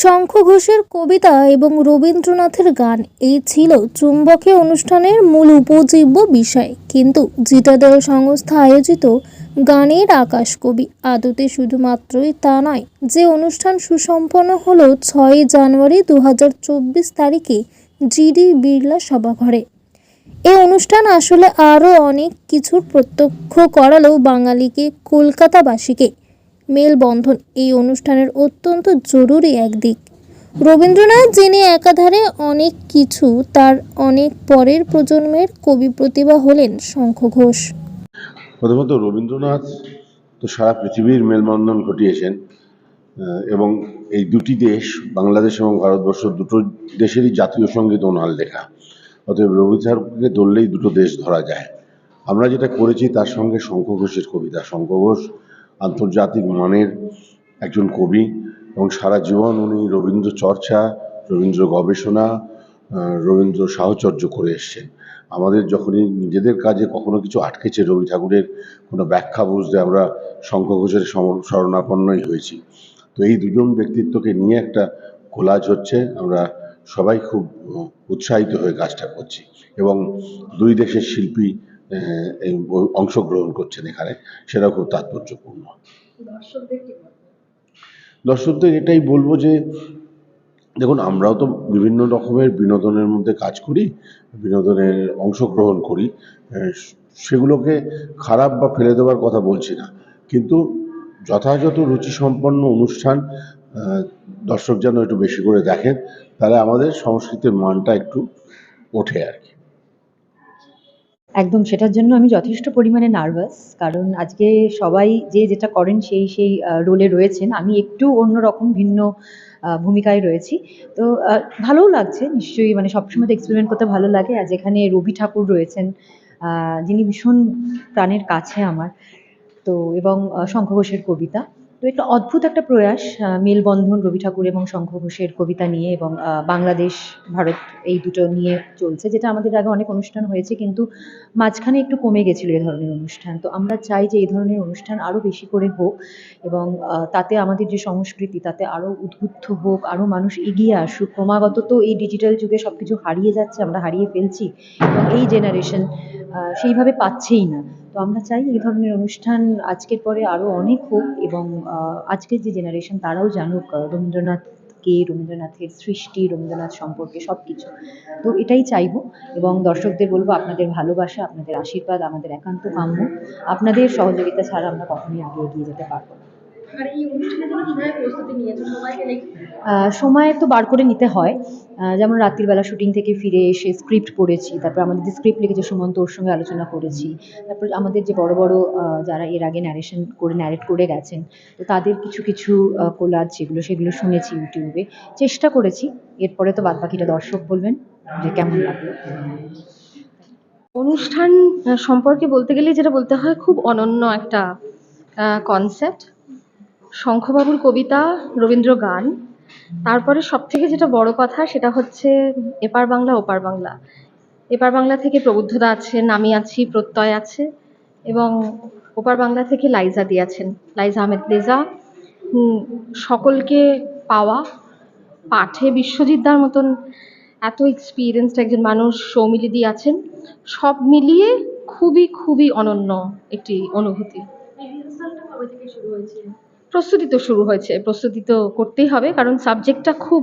শঙ্খ ঘোষের কবিতা এবং রবীন্দ্রনাথের গান, এই ছিল চুম্বকে অনুষ্ঠানের মূল উপজীব্য বিষয়। কিন্তু জিটাদল সংস্থা আয়োজিত গানের আকাশ কবি আদতে শুধুমাত্রই তা নয়, যে অনুষ্ঠান সুসম্পন্ন হলো ছয়ই জানুয়ারি দু হাজার চব্বিশ তারিখে জিডি বিড়লা সভাঘরে। এই অনুষ্ঠান আসলে আরও অনেক কিছুর প্রত্যক্ষ করালো বাঙালিকে, কলকাতাবাসীকে। মেলবন্ধন এই অনুষ্ঠানের অত্যন্ত জরুরি একদিক। রবীন্দ্রনাথ যিনি একাধারে অনেক কিছু তার অনেক পরের প্রজন্মের কবি প্রতিভা হলেন শঙ্খ ঘোষ। প্রথমত রবীন্দ্রনাথ তো সারা পৃথিবীর মেলবন্ধন ঘটিয়েছেন এবং এই দুটি দেশ, বাংলাদেশ এবং ভারতবর্ষ দুটো দেশেরই জাতীয় সংগীত ওনার লেখা। অতএব রবি ঠাকুরকে ধরলেই দুটো দেশ ধরা যায়। আমরা যেটা করেছি তার সঙ্গে শঙ্খ ঘোষের কবিতা, শঙ্খ ঘোষ আন্তর্জাতিক মানের একজন কবি এবং সারা জীবন উনি রবীন্দ্র চর্চা, রবীন্দ্র গবেষণা রবীন্দ্র সাহচর্য করে এসছেন। আমাদের যখনই নিজেদের কাজে কখনো কিছু আটকেছে রবি ঠাকুরের কোনো ব্যাখ্যা বুঝতে, আমরা শঙ্খ ঘোষের শরণাপন্নই হয়েছি। তো এই দুজন ব্যক্তিত্বকে নিয়ে একটা কোলাজ হচ্ছে, আমরা সবাই খুব উৎসাহিত হয়ে কাজটা করছি। এবং দুই দেশের শিল্পী অংশগ্রহণ করছেন এখানে সেটাও খুব তাৎপর্যপূর্ণ। দর্শকদের এটাই বলব যে দেখুন আমরাও তো বিভিন্ন রকমের বিনোদনের মধ্যে কাজ করি বিনোদনের অংশগ্রহণ করি সেগুলোকে খারাপ বা ফেলে দেওয়ার কথা বলছি না। কিন্তু যথাযথ রুচিসম্পন্ন অনুষ্ঠান দর্শক যেন একটু বেশি করে দেখেন তাহলে আমাদের সংস্কৃতির মানটা একটু ওঠে আর কি। একদম, সেটার জন্য আমি যথেষ্ট পরিমাণে নার্ভাস কারণ আজকে সবাই যে যেটা করেন সেই সেই রোলে রয়েছেন। আমি একটু অন্যরকম ভিন্ন ভূমিকায় রয়েছি। তো ভালোও লাগছে, নিশ্চয়ই মানে সবসময় তো এক্সপেরিমেন্ট করতে ভালো লাগে। আর যেখানে রবি ঠাকুর রয়েছেন যিনি ভীষণ প্রাণের কাছে আমার। তো, এবং শঙ্খ ঘোষের কবিতা। তো একটা অদ্ভুত একটা প্রয়াস মেলবন্ধন, রবি ঠাকুর এবং শঙ্খ ঘোষের কবিতা নিয়ে এবং বাংলাদেশ, ভারত এই দুটো নিয়ে চলছে, যেটা আমাদের আগে অনেক অনুষ্ঠান হয়েছে, কিন্তু মাঝখানে একটু কমে গেছিল এই ধরনের অনুষ্ঠান। তো আমরা চাই যে এই ধরনের অনুষ্ঠান আরও বেশি করে হোক এবং তাতে আমাদের যে সংস্কৃতি, তাতে আরও উদ্বুদ্ধ হোক আরও মানুষ এগিয়ে আসুক। ক্রমাগত তো এই ডিজিটাল যুগে সব কিছু হারিয়ে যাচ্ছে, আমরা হারিয়ে ফেলছি। এবং এই জেনারেশন সেইভাবে পাচ্ছেই না। তো আমরা চাই এই ধরনের অনুষ্ঠান আজকের পরে আরও অনেক হোক এবং আজকের যে জেনারেশন তারাও জানুক আহ, রবীন্দ্রনাথকে রবীন্দ্রনাথের সৃষ্টি রবীন্দ্রনাথ সম্পর্কে সব কিছু তো এটাই চাইব এবং দর্শকদের বলব আপনাদের ভালোবাসা আপনাদের আশীর্বাদ আমাদের একান্ত কাম্য। আপনাদের সহযোগিতা ছাড়া আমরা কখনোই আগে এগিয়ে যেতে পারব না। আর এই অনুষ্ঠানের জন্য কীভাবে প্রস্তুতি নিয়েছো? সবাইকে দেখে সময় তো বার করে নিতে হয়। যেমন রাত্রিবেলা শুটিং থেকে ফিরে এসে স্ক্রিপ্ট পড়েছি তারপর আমাদের যে স্ক্রিপ্ট লিখেছে সুমন্ত ওর সঙ্গে আলোচনা করেছি। তারপর আমাদের যে বড় বড় যারা এর আগে ন্যারেশন করে ন্যারেট করে গেছেন তো তাদের কিছু কিছু কোলাজ যেগুলো সেগুলো শুনেছি ইউটিউবে। চেষ্টা করেছি এরপরে তো বাদ বাকিটা দর্শক বলবেন যে কেমন লাগল। অনুষ্ঠান সম্পর্কে বলতে গেলে যেটা বলতে হয় খুব অনন্য একটা কনসেপ্ট শঙ্খবাবুর কবিতা, রবীন্দ্র গান। তারপরে সব থেকে যেটা বড় কথা সেটা হচ্ছে এপার বাংলা, ওপার বাংলা। এপার বাংলা থেকে প্রবুদ্ধদা আছেন, আমি আছি, প্রত্যয় আছে এবং ওপার বাংলা থেকে লাইজা দি আছেন, লাইজা আহমেদ লেজা। সকলকে পাওয়া, পাঠে বিশ্বজিৎদার মতন এত এক্সপিরিয়েন্সড একজন মানুষ সৌমিলিদি আছেন। সব মিলিয়ে খুবই খুবই অনন্য একটি অনুভূতি। প্রস্তুতি তো শুরু হয়েছে প্রস্তুতি তো করতেই হবে কারণ সাবজেক্টটা খুব